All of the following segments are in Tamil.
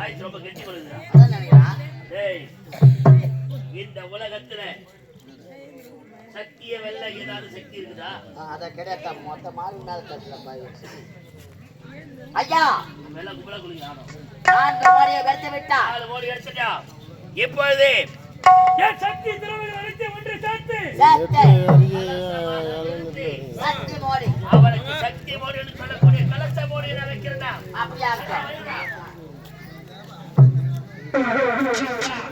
ஆயுசு ரொம்ப கெட்டி டேய் இந்த உலகத்துல சக்திய வெல்ல ஏதாவது சக்தி இருக்குதா? அதை கிடையாதா மொத்த மாறி மேல தட்டுல பாய் ஐயா! வெள்ள கும்பலா ஆடும் நான்கு கோடியை வெறுத்து விட்டா. நாலு கோடி எடுத்துட்டா இப்பொழுது என் சக்தி திறமைகள் அனைத்தையும் ஒன்று சேர்த்து. சக்தி சக்தி மோடி. அவனுக்கு சக்தி மோடி என்று சொல்லக்கூடிய கலச மோடி நான் வைக்கிறதா அப்படியா Tchau.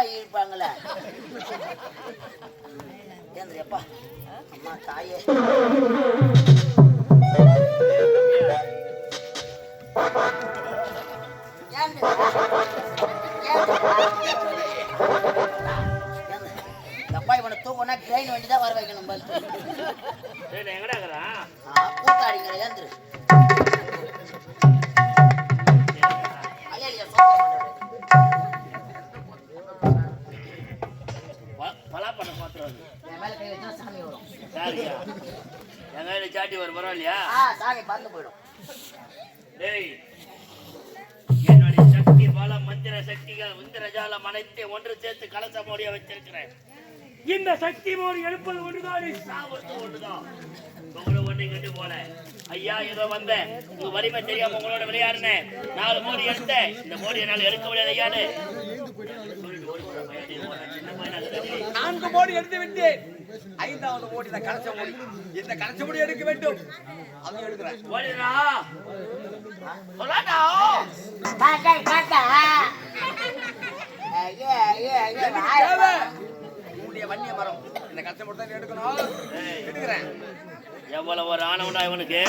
ஊருக்கு குறும்பாய் இருப்பாங்களே ஏந்திரியப்பா. அம்மா தாயே. அப்பா இவனை தூக்கணும்னா ட்ரெயின் வண்டி தான் வர வைக்கணும் இருக்கிறான்? கூத்தாடிங்கிற ஏந்திரு. சாமி வரும் சரியா? எங்க கையில சாட்டி வரும் பரவாயில்லையா ஆ சாமி பறந்து போயிடும். டேய் என்னுடைய சக்தி பல மந்திர சக்திகள் இந்திரஜாலம் அனைத்தையும் ஒன்று சேர்த்து கலச மோடியா வச்சிருக்கிறேன். இந்த சக்தி மோடி எழுப்பது ஒன்றுதான் சாவது ஒன்றுதான். உங்களோட ஒண்ணு கண்டு போல. ஐயா ஏதோ வந்தேன். உங்க வலிமை தெரியாம உங்களோட விளையாடுனேன். நாலு மோடி எடுத்தேன். இந்த மோடி என்னால எடுக்க முடியாது ஐயான்னு. நான்கு மோடி எடுத்து விட்டேன். ஐந்தாவது மோடி இந்த கலச மோடி இந்த கலச மோடி எடுக்க வேண்டும். அதை எடுக்கிறேன் ஓடிடா. சொல்லாட்டா பாட்டா பாட்டா. ஐயா ஐயா ஐயா உன்னுடைய வன்னிய மரம். இந்த கலச மோடி தான் எடுக்கணும். எடுக்கிறேன். எவ்வளவு ஒரு ஆணவனா இவனுக்கு?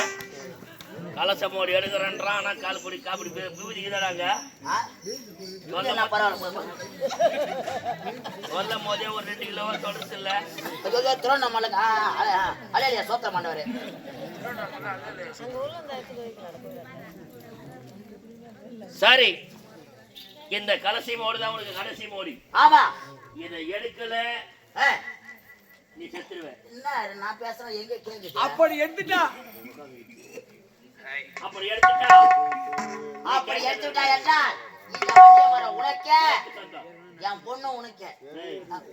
கலச மோடி எடுக்கிறன்றான். ஆனா கால் பொடி காப்படி விபூதி இதாங்க ஆ? இதெல்லாம் பரவாயில்ல சொல்லும் போதே ஒரு ரெண்டு கிலோ தொடர்ச்சி இல்ல. ஐயோ திருவண்ணாமலை ஆ அலையா சோத்திர மாண்டவரே சரி. இந்த கலசி மோடி தான் உனக்கு கடைசி மோடி. ஆமா. இதை எடுக்கல. நீ செத்துருவ. என்ன நான் பேசுறேன் எங்க கேக்குது? அப்படி எடுத்துட்டா. அப்படி எடுத்துட்டா. அப்படி எடுத்துட்டா என்றால் மரம் உனக்க. என் பொண்ணு உனக்க.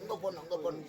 உங்க பொண்ணு உங்க பொண்ணு.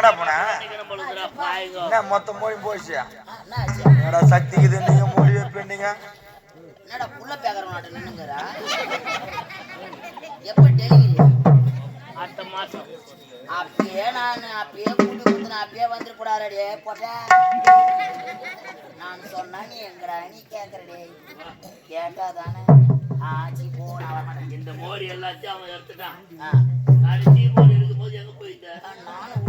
எங்கடா போன? பண்ணிக்கிற பொழுதுடா, பாய்ங்கோ. என்ன மொத்த மொழி போச்சு சக்திக்குது நீங்க மொழி வைப்பீங்க என்னடா புள்ள பேக்கறவனாட்ட நின்னுங்கறா எப்ப டெலிவரி அடுத்த மாசம். அப்பயே நான் அப்பயே கூட்டி கொடுத்து நான் அப்பயே வந்துருக்கூடாதே போட்டா. நான் சொன்னா நீ எங்கடா நீ கேக்குறடே கேட்டா தானே ஆச்சி போ நான் வரமாட்டேன் இந்த மோடி எல்லாத்தையும் அவன் எடுத்துட்டான். கடைசி மோடி இருக்கும்போது எங்க போயிட்ட? நானும்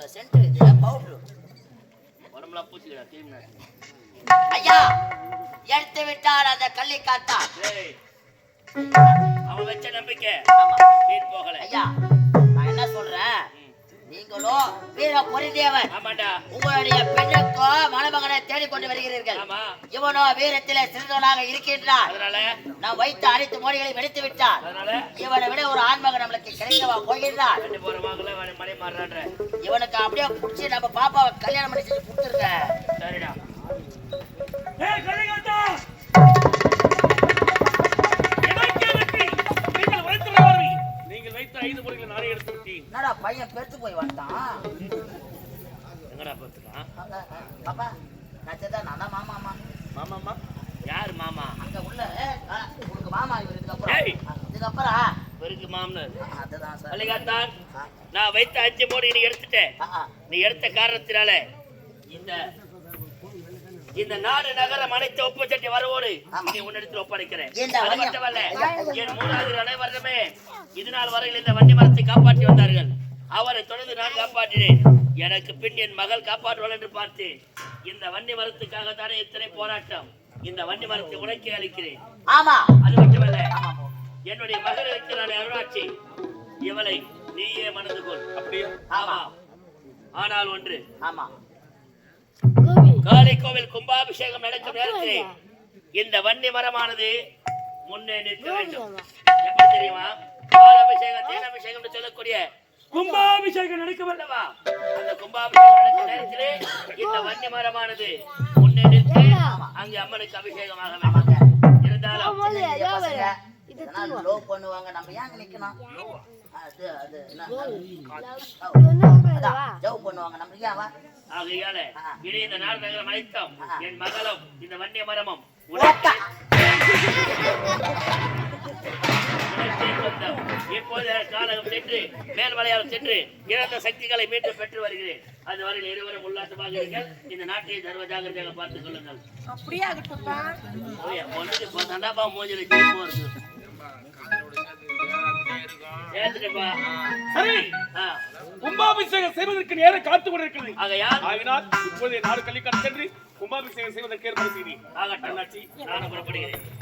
இது பவுடர். உடம்புல பூச்சிக்கிறா. ஐயா எடுத்து விட்டார் அந்த கள்ளி காத்தா அவன் வச்ச நம்பிக்கை. போகல. ஐயா நான் என்ன சொல்றேன்? நீங்களோ வீர பொறிதேவன். ஆமாண்டா. உங்களுடைய பெண்ணுக்கோ மணமகனை தேடிக்கொண்டு வருகிறீர்கள். ஆமா. இவனோ வீரத்திலே சிறந்தவனாக இருக்கின்றான். அதனால? நாம் வைத்த அனைத்து மோடிகளை வெடித்து விட்டான். அதனால? இவனை விட ஒரு ஆண்மகன் நம்மளுக்கு கிடைக்கவா போகின்றான். இவனுக்கு அப்படியே புடிச்சு நம்ம பாப்பாவை கல்யாணம் பண்ணி செஞ்சு கொடுத்துருங்க. சரிடா. ஐந்து முறைகளை நானே எடுத்து விட்டேன். என்னடா பையன் பெருத்து போய் வந்துட்டான்? எங்கடா பார்த்துக்கலாம் அங்க, பாப்பா நச்சதா நான் தான் மாமா அம்மா மாமாமா யார் மாமா? அங்க உள்ள உனக்கு மாமா இவர் இதுக்கப்புறம். ஏய். ஆ, இதுக்கப்புறம் இவருக்கு மாமனார். அதுதான் சார். மல்லிகாத்தான் ஆ, நான் வைத்த அஞ்சு மோடி நீ எடுத்துட்டேன். நீ எடுத்த காரணத்தினால இந்த இந்த நாடு நகரம் அனைத்து ஒப்பச்சட்டி வரவோடு உன்னிடத்தில் ஒப்படைக்கிறேன். என் மூணாவது அனைவருமே இது நாள் வரையில் இந்த வண்டி மரத்தை காப்பாற்றி வந்தார்கள். அவரை தொடர்ந்து நான் காப்பாற்றினேன். எனக்கு பின் என் மகள் காப்பாற்றுவாள் என்று பார்த்தேன் இந்த வண்டி மரத்துக்காக தானே இத்தனை போராட்டம்? இந்த வண்டி மரத்தை உனக்கே அளிக்கிறேன். ஆமா. அது மட்டுமல்ல. என்னுடைய மகள் இருக்கிறாள் அருளாட்சி. இவளை நீயே மணந்து கொள். அப்படியா? ஆமா. ஆனால் ஒன்று ஆமா. காளை கோவில் கும்பாபிஷேகம் நடக்கும் நேரத்திலே இந்த வன்னி மரமானது முன்னே நிற்க வேண்டும். எப்படி தெரியுமா? பாலாபிஷேகம் தேனாபிஷேகம் சொல்லக்கூடிய கும்பாபிஷேகம் நடக்கவில்லை அல்லவா? அந்த கும்பாபிஷேகம் நடக்கும் நேரத்திலே இந்த வன்னி மரமானது முன்னே நிற்க அங்கே அம்மனுக்கு அபிஷேகமாக வேண்டும் இருந்தாலும் இதெல்லாம் லோ பண்ணுவாங்க. நம்ம ஏங்க நிக்கணும் அது அது என்ன? அதான், ஜவ் பண்ணுவாங்க நம்ம ஏன் வா ஆகையால இனி இந்த நாடு நகரம் அனைத்தும். என் மகளும் இந்த வன்னிய மரமும். இப்போது காலகம் சென்று மேல்மலையாளம் சென்று இழந்த சக்திகளை மீண்டும் பெற்று வருகிறேன் அதுவரையில் இருவரும் உல்லாசமாக இருங்கள் இந்த நாட்டை சர்வ ஜாகிரதையாக பார்த்துக் கொள்ளுங்கள் இப்போ தாண்டாப்பா மூஞ்சில. ஏத்துட்டுப்பா. சரி. கும்பாபிஷேகம் செய்வதற்கு நேரம் காத்து கொண்டிருக்கிறது. ஆகினால் இப்போதே நாடு கள்ளிக்காடு சென்று கும்பாபிஷேகம் செய்வதற்கு ஏற்பாடு நானும் புறப்படுகிறேன்.